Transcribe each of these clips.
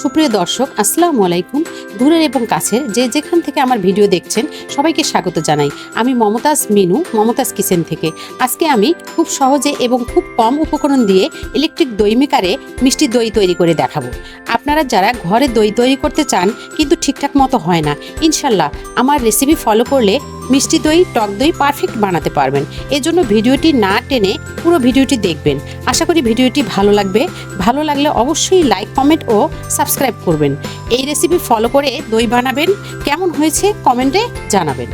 সুপ্রিয় দর্শক, আসসালামু আলাইকুম। দূরের এবং কাছের যে যেখান থেকে আমার ভিডিও দেখছেন, সবাইকে স্বাগত জানাই। আমি মমতাজ মিনু, মমতাজ কিচেন থেকে। আজকে আমি খুব সহজে এবং খুব কম উপকরণ দিয়ে ইলেকট্রিক দই মেকারে মিষ্টি দই তৈরি করে দেখাবো। আপনারা যারা ঘরে দই তৈরি করতে চান, কিন্তু ঠিকঠাক মতো হয় না। ইনশাল্লাহ আমার রেসিপি ফলো করলে মিষ্টি দই, টক দই পারফেক্ট বানাতে পারবেন। এজন্য ভিডিওটি না টেনে পুরো ভিডিওটি দেখবেন। আশা করি ভিডিওটি ভালো লাগবে। ভালো লাগলে অবশ্যই লাইক কমেন্ট ও সাবস্ক্রাইব করবেন। এই রেসিপি ফলো করে দই বানাবেন। কেমন হয়েছে কমেন্টে জানাবেন।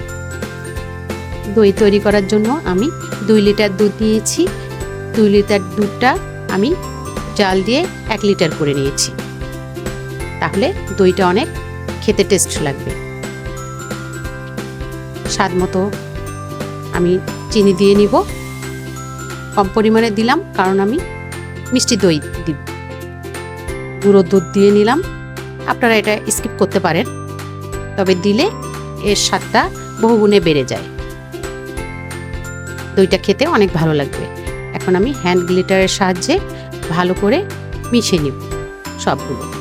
দই তৈরি করার জন্য আমি দুই লিটার দুধ নিয়েছি। দুই লিটার দুধটা আমি জাল দিয়ে এক লিটার করে নিয়েছি। তাহলে দইটা অনেক খেতে টেস্ট লাগবে। স্বাদ মতো আমি চিনি দিয়ে নিব। কম পরিমাণে দিলাম, কারণ আমি মিষ্টি দই দিব। গুঁড়ো দুধ দিয়ে নিলাম। আপনারা এটা স্কিপ করতে পারেন, তবে দিলে এর স্বাদটা বহুগুণে বেড়ে যায়। দইটা খেতে অনেক ভালো লাগবে। এখন আমি হ্যান্ড গ্লিটারের সাহায্যে ভালো করে মিশিয়ে নিব সবগুলো।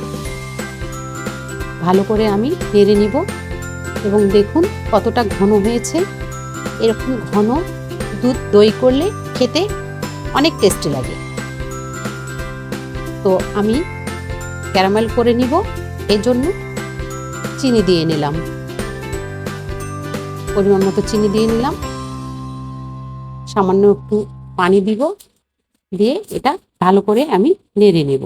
ভালো করে আমি নেড়ে নিব এবং দেখুন কতটা ঘন হয়েছে। এরকম ঘন দুধ দই করলে খেতে অনেক টেস্টি লাগে। তো আমি ক্যারামেল করে নিব, এজন্য চিনি দিয়ে নিলাম। পরিমাণ মতো চিনি দিয়ে নিলাম। সামান্য একটু পানি দিব, দিয়ে এটা ভালো করে আমি নেড়ে নেব।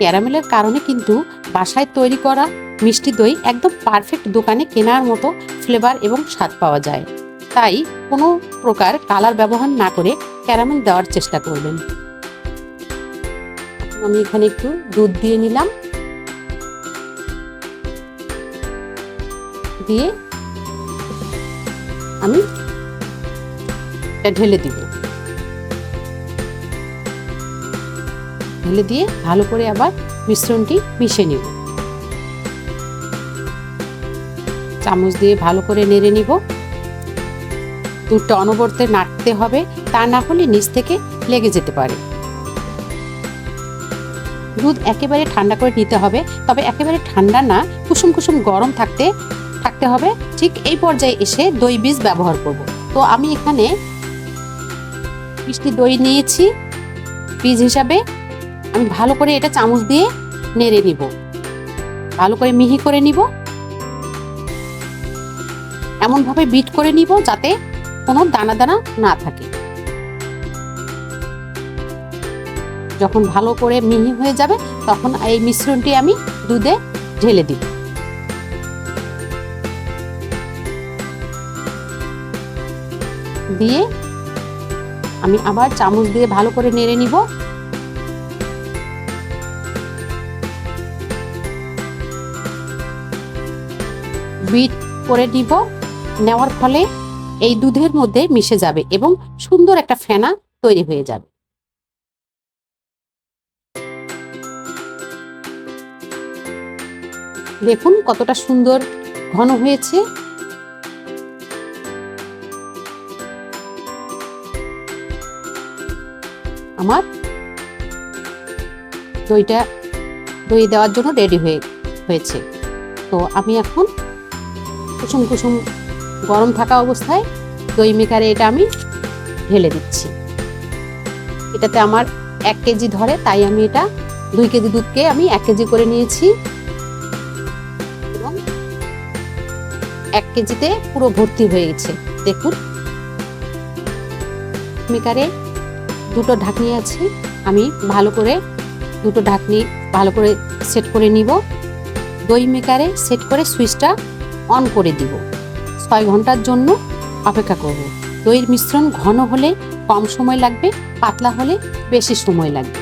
ক্যারামেলের কারণে কিন্তু বাসায় তৈরি করা মিষ্টি দই একদম পারফেক্ট দোকানে কেনার মতো ফ্লেভার এবং স্বাদ পাওয়া যায়। তাই কোনো প্রকার কালার ব্যবহার না করে ক্যারামেল দেওয়ার চেষ্টা করবেন। আমি এখানে একটু দুধ দিয়ে নিলাম। দিয়ে আমি ঢেলে দিব। ঢেলে দিয়ে ভালো করে আবার মিশ্রণটি মিশে নিব। চামচ দিয়ে ভালো করে নেড়ে নিব। দুধটা অনবরতে নাড়তে হবে, তা না হলে নিচ থেকে লেগে যেতে পারে। দুধ একেবারে ঠান্ডা করে নিতে হবে, তবে একেবারে ঠান্ডা না, কুসুম কুসুম গরম থাকতে থাকতে হবে। ঠিক এই পর্যায়ে এসে দই বীজ ব্যবহার করব। তো আমি এখানে মিষ্টি দই নিয়েছি, বীজ হিসাবে। আমি ভালো করে এটা চামচ দিয়ে নেড়ে নিব। ভালো করে মিহি করে নিব। এমনভাবে বিট করে নিব যাতে কোনো দানা দানা না থাকে। যখন ভালো করে মিহি হয়ে যাবে, তখন এই মিশ্রণটি আমি দুধে ঢেলে দিব। দিয়ে আমি আবার চামচ দিয়ে ভালো করে নেড়ে নিব। বিট করে নিব। নেওয়ার ফলে এই দুধের মধ্যে মিশে যাবে এবং সুন্দর একটা ফেনা তৈরি হয়ে যাবে। দেখুন কতটা সুন্দর ঘন হয়েছে। আমার দইটা দই দেওয়ার জন্য রেডি হয়ে, হয়েছে। তো আমি এখন কুসুম কুসুম গরম থাকা অবস্থায় দই মেকারে এটা আমি ঢেলে দিচ্ছি। এটাতে আমার এক কেজি ধরে, তাই আমি এটা দুই কেজি দুধকে আমি এক কেজি করে নিয়েছি। এবং এক কেজিতে পুরো ভর্তি হয়ে গেছে, দেখুন। মেকারে দুটো ঢাকনি আছে, আমি ভালো করে দুটো ঢাকনি ভালো করে সেট করে নিব। দই মেকারে সেট করে সুইচটা অন করে দিব। ছয় ঘণ্টার জন্য অপেক্ষা করব। দইয়ের মিশ্রণ ঘন হলে কম সময় লাগবে, পাতলা হলে বেশি সময় লাগবে।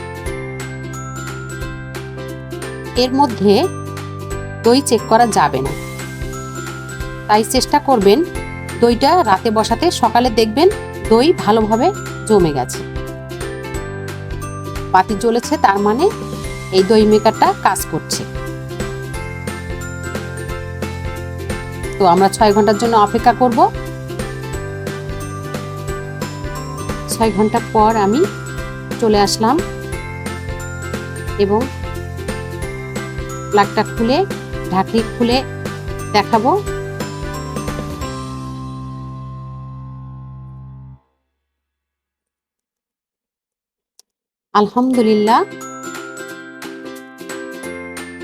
এর মধ্যে দই চেক করা যাবে না। তাই চেষ্টা করবেন দইটা রাতে বসাতে। সকালে দেখবেন দই ভালোভাবে জমে গেছে। বাতি জ্বলেছে, তার মানে এই দই মেকারটা কাজ করছে। তো আমরা ছয় ঘণ্টার জন্য অপেক্ষা করব। ছয় ঘণ্টা পর আমি চলে আসলাম এবং প্লাগটা খুলে, ঢাকনি খুলে দেখাবো। আলহামদুলিল্লাহ,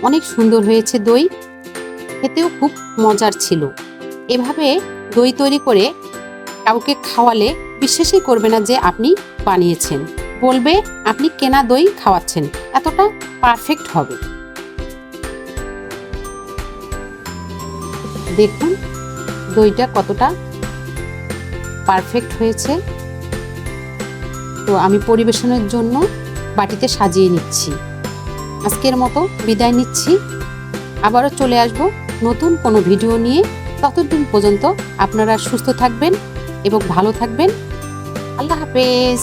অনেক সুন্দর হয়েছে দই। খেতেও খুব মজার ছিল। এভাবে দই তৈরি করে কাউকে খাওয়ালে বিশ্বাসই করবে না যে আপনি বানিয়েছেন। বলবে, আপনি কেনা দই খাওয়াচ্ছেন, এতটা পারফেক্ট হবে। দেখুন, দইটা কতটা পারফেক্ট হয়েছে। তো আমি পরিবেশনের জন্য বাটিতে সাজিয়ে নিচ্ছি। আজকের মতো বিদায় নিচ্ছি। আবারও চলে আসব নতুন কোনো ভিডিও নিয়ে। ততদিন পর্যন্ত আপনারা সুস্থ থাকবেন এবং ভালো থাকবেন। আল্লাহ হাফেজ।